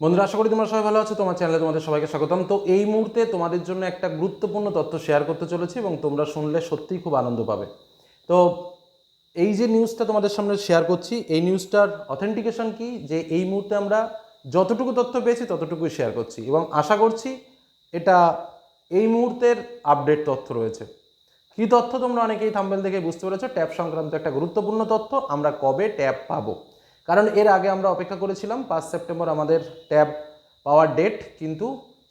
বন্ধুরা, আশা করি তোমরা সবাই ভালো আছো, তোমার চ্যানেলে তোমাদের সবাইকে স্বাগতম। তো এই মুহূর্তে তোমাদের জন্য একটা গুরুত্বপূর্ণ তথ্য শেয়ার করতে চলেছি এবং তোমরা শুনলে সত্যিই খুব আনন্দ পাবে। তো এই যে নিউজটা তোমাদের সামনে শেয়ার করছি, এই নিউজটার অথেন্টিকেশন কি? যে এই মুহূর্তে আমরা যতটুকু তথ্য পেয়েছি, ততটুকুই শেয়ার করছি এবং আশা করছি এটা এই মুহূর্তের আপডেট তথ্য রয়েছে। কী তথ্য তোমরা অনেকেই থাম্বেল দেখে বুঝতে পেরেছ? ট্যাব সংক্রান্ত একটা গুরুত্বপূর্ণ তথ্য, আমরা কবে ট্যাব পাবো? কারণ এর আগে আমরা অপেক্ষা করেছিলাম পাঁচ সেপ্টেম্বর আমাদের ট্যাব পাওয়ার ডেট, কিন্তু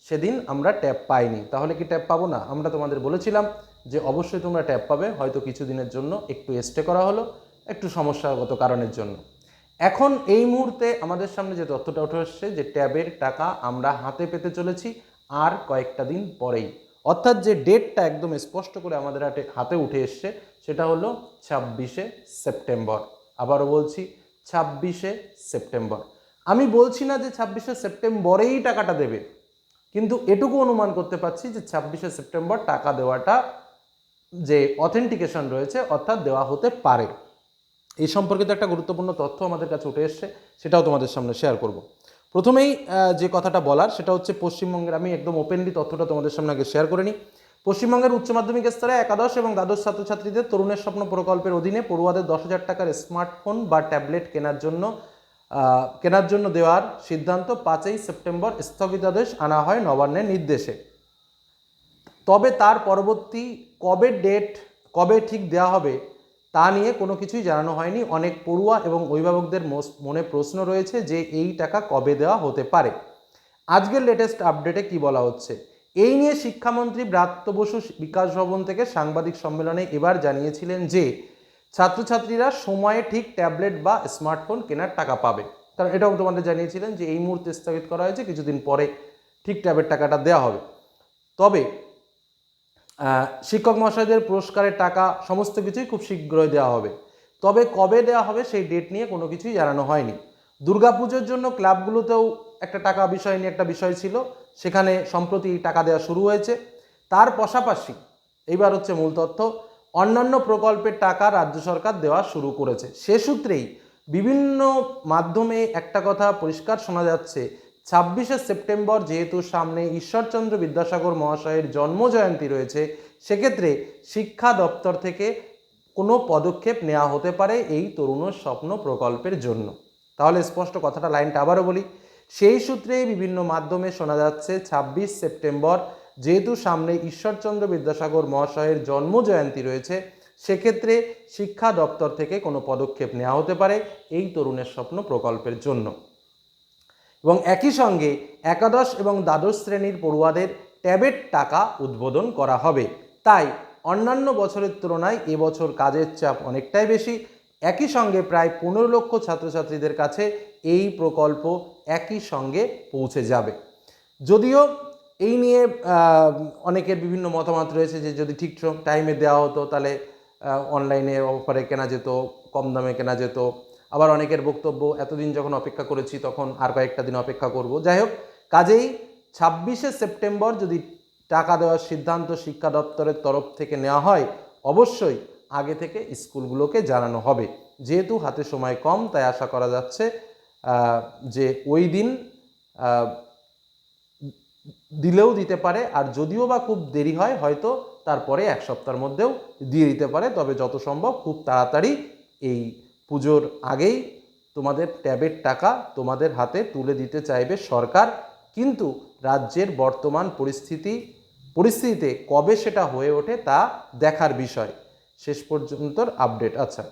সেদিন আমরা ট্যাব পাইনি। তাহলে কি ট্যাব পাবো না? আমরা তোমাদের বলেছিলাম যে অবশ্যই তোমরা ট্যাব পাবে, হয়তো কিছু দিনের জন্য একটু স্টে করা হলো, একটু সমস্যাগত কারণের জন্য। এখন এই মুহূর্তে আমাদের সামনে যে তথ্যটা উঠে এসছে যে ট্যাবের টাকা আমরা হাতে পেতে চলেছি আর কয়েকটা দিন পরেই। অর্থাৎ যে ডেটটা একদম স্পষ্ট করে আমাদের হাতে উঠে এসছে, সেটা হলো ছাব্বিশে সেপ্টেম্বর। আবারও বলছি ছাব্বিশে সেপ্টেম্বর। আমি বলছি না যে ছাব্বিশে সেপ্টেম্বরেই টাকাটা দেবে, কিন্তু এটুকু অনুমান করতে পারছি যে ছাব্বিশে সেপ্টেম্বর টাকা দেওয়াটা যে অথেন্টিকেশন রয়েছে, অর্থাৎ দেওয়া হতে পারে। এই সম্পর্কিত একটা গুরুত্বপূর্ণ তথ্য আমাদের কাছে উঠে এসছে, সেটাও তোমাদের সামনে শেয়ার করব। প্রথমেই যে কথাটা বলার, সেটা হচ্ছে পশ্চিমবঙ্গের, আমি একদম ওপেনলি তথ্যটা তোমাদের সামনে আগে শেয়ার করে নিই। পশ্চিমবঙ্গের উচ্চ মাধ্যমিক স্তরে একাদশ এবং দ্বাদশ ছাত্রছাত্রীদের তরুণের স্বপ্ন প্রকল্পের অধীনে পড়ুয়াদের দশ হাজার টাকার স্মার্টফোন বা ট্যাবলেট কেনার জন্য কেনার জন্য দেওয়ার সিদ্ধান্ত পাঁচই সেপ্টেম্বর স্থগিতাদেশ আনা হয় নবান্নের নির্দেশে। তবে তার পরবর্তী কবে ডেট, কবে ঠিক দেওয়া হবে, তা নিয়ে কোনো কিছুই জানানো হয়নি। অনেক পড়ুয়া এবং অভিভাবকদের মনে প্রশ্ন রয়েছে যে এই টাকা কবে দেওয়া হতে পারে। আজকের লেটেস্ট আপডেটে কি বলা হচ্ছে? এই নিয়ে শিক্ষামন্ত্রী ব্রাত্য বসু বিকাশ ভবন থেকে সাংবাদিক সম্মেলনে এবার জানিয়েছিলেন যে, ছাত্রছাত্রীরা সময়ে ঠিক ট্যাবলেট বা স্মার্টফোন কেনার টাকা পাবে। কারণ এটাও তোমাদের জানিয়েছিলেন যে, এই মুহূর্তে স্থগিত করা হয়েছে, কিছুদিন পরে ঠিক ট্যাবের টাকাটা দেওয়া হবে। তবে শিক্ষক মহাশয়দের পুরস্কারের টাকা সমস্ত কিছুই খুব শীঘ্রই দেওয়া হবে। তবে কবে দেওয়া হবে সেই ডেট নিয়ে কোনো কিছুই জানানো হয়নি। দুর্গাপুজোর জন্য ক্লাবগুলোতেও একটা টাকা বিষয় নিয়ে একটা বিষয় ছিল, সেখানে সম্প্রতি টাকা দেওয়া শুরু হয়েছে। তার পাশাপাশি এইবার হচ্ছে মূল তথ্য, অন্যান্য প্রকল্পের টাকা রাজ্য সরকার দেওয়া শুরু করেছে। সে সূত্রেই বিভিন্ন মাধ্যমে একটা কথা পরিষ্কার শোনা যাচ্ছে, ছাব্বিশে সেপ্টেম্বর যেহেতু সামনে ঈশ্বরচন্দ্র বিদ্যাসাগর মহাশয়ের জন্মজয়ন্তী রয়েছে, সেক্ষেত্রে শিক্ষা দপ্তর থেকে কোনো পদক্ষেপ নেওয়া হতে পারে এই তরুণের স্বপ্ন প্রকল্পের জন্য। তাহলে স্পষ্ট কথাটা লাইনটা আবারও বলি সেই সূত্রে বিভিন্ন মাধ্যমে শোনা যাচ্ছে, ছাব্বিশ সেপ্টেম্বর যেহেতু সামনে ঈশ্বরচন্দ্র বিদ্যাসাগর মহাশয়ের জন্মজয়ন্তী রয়েছে, সেক্ষেত্রে শিক্ষা দপ্তর থেকে কোনো পদক্ষেপ নেওয়া হতে পারে এই তরুণের স্বপ্ন প্রকল্পের জন্য। এবং একই সঙ্গে একাদশ এবং দ্বাদশ শ্রেণির পড়ুয়াদের ট্যাবের টাকা উদ্বোধন করা হবে। তাই অন্যান্য বছরের তুলনায় এবছর কাজের চাপ অনেকটাই বেশি একই সঙ্গে প্রায় পনেরো লক্ষ ছাত্রছাত্রীদের কাছে এই প্রকল্প একই সঙ্গে পৌঁছে যাবে। যদিও এই নিয়ে অনেকের বিভিন্ন মতামত রয়েছে যে যদি ঠিক টাইমে দেওয়া হতো তাহলে অনলাইনে অফারে কেনা যেত, কম দামে কেনা যেত। আবার অনেকের বক্তব্য, এতদিন যখন অপেক্ষা করেছি, তখন আর কয়েকটা দিন অপেক্ষা করব। যাই হোক, কাজেই ছাব্বিশে সেপ্টেম্বর যদি টাকা দেওয়ার সিদ্ধান্ত শিক্ষা দপ্তরের তরফ থেকে নেওয়া হয়, অবশ্যই আগে থেকে স্কুলগুলোকে জানানো হবে। যেহেতু হাতে সময় কম, তাই আশা করা যাচ্ছে যে ওই দিন দিলেও দিতে পারে, আর যদিও বা খুব দেরি হয়, হয়তো তারপরে এক সপ্তাহের মধ্যেও দিয়ে দিতে পারে, তবে যত সম্ভব খুব তাড়াতাড়ি এই পুজোর আগেই তোমাদের ট্যাবের টাকা তোমাদের হাতে তুলে দিতে চাইবে সরকার। কিন্তু রাজ্যের বর্তমান পরিস্থিতি, পরিস্থিতিতে কবে সেটা হয়ে ওঠে তা দেখার বিষয়। শেষ পর্যন্তর আপডেট আচ্ছা।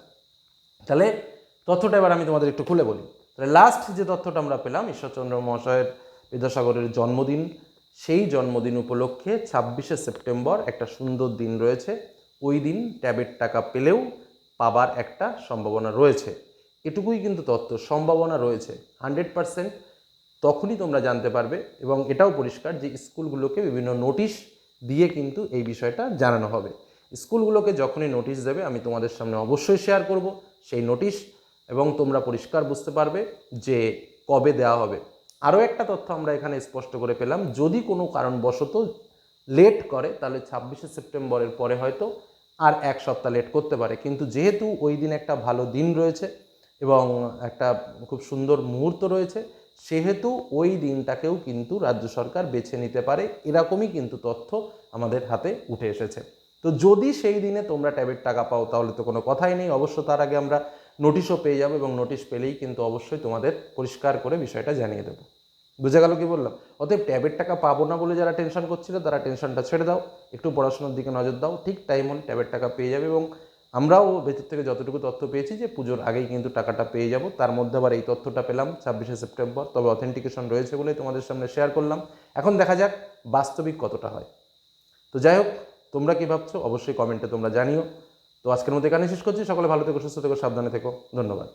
তাহলে তথ্যটা এবার আমি তোমাদের একটু খুলে বলি। তাহলে লাস্ট যে তথ্যটা আমরা পেলাম, ঈশ্বরচন্দ্র মহাশয়ের বিদ্যাসাগরের জন্মদিন, সেই জন্মদিন উপলক্ষে ছাব্বিশে সেপ্টেম্বর একটা সুন্দর দিন রয়েছে। ওই দিন ট্যাবের টাকা পেলেও পাবার একটা সম্ভাবনা রয়েছে। এটুকুই কিন্তু তথ্য, সম্ভাবনা রয়েছে হান্ড্রেড পারসেন্ট তখনই তোমরা জানতে পারবে এবং এটাও পরিষ্কার যে স্কুলগুলোকে বিভিন্ন নোটিশ দিয়ে কিন্তু এই বিষয়টা জানানো হবে। স্কুলগুলোকে যখনই নোটিশ দেবে, আমি তোমাদের সামনে অবশ্যই শেয়ার করব সেই নোটিশ এবং তোমরা পরিষ্কার বুঝতে পারবে যে কবে দেওয়া হবে। আরও একটা তথ্য আমরা এখানে স্পষ্ট করে পেলাম, যদি কোনো কারণবশত লেট করে, তাহলে ছাব্বিশে সেপ্টেম্বরের পরে হয়তো আর এক সপ্তাহ লেট করতে পারে। কিন্তু যেহেতু ওই দিন একটা ভালো দিন রয়েছে এবং একটা খুব সুন্দর মুহূর্ত রয়েছে, সেহেতু ওই দিনটাকেও কিন্তু রাজ্য সরকার বেছে নিতে পারে। এরকমই কিন্তু তথ্য আমাদের হাতে উঠে এসেছে। তো যদি সেই দিনে তোমরা ট্যাবের টাকা পাও, তাহলে তো কোনো কথাই নেই। অবশ্য তার আগে আমরা নোটিশও পেয়ে যাব এবং নোটিশ পেলেই কিন্তু অবশ্যই তোমাদের পরিষ্কার করে বিষয়টা জানিয়ে দেবো। বুঝে গেল কি বললাম? অতএব ট্যাবের টাকা পাবো না বলে যারা টেনশন করছিল, তারা টেনশনটা ছেড়ে দাও। একটু পড়াশোনার দিকে নজর দাও। ঠিক টাইম হলে ট্যাবের টাকা পেয়ে যাবে এবং আমরাও ভেতর থেকে যতটুকু তথ্য পেয়েছি যে পুজোর আগেই কিন্তু টাকাটা পেয়ে যাব। তার মধ্যে আবার এই তথ্যটা পেলাম ছাব্বিশে সেপ্টেম্বর। তবে অথেন্টিকেশন রয়েছে বলেই তোমাদের সামনে শেয়ার করলাম। এখন দেখা যাক বাস্তবিক কতটা হয়। তো যাই হোক তোমরা কী ভাবছ? অবশ্যই কমেন্টে তোমরা জানিও। তো আজকের মতো এখানে শেষ করছি। সকলে ভালো থেকো, সুস্থ থেকো, সাবধানে থেকো। ধন্যবাদ।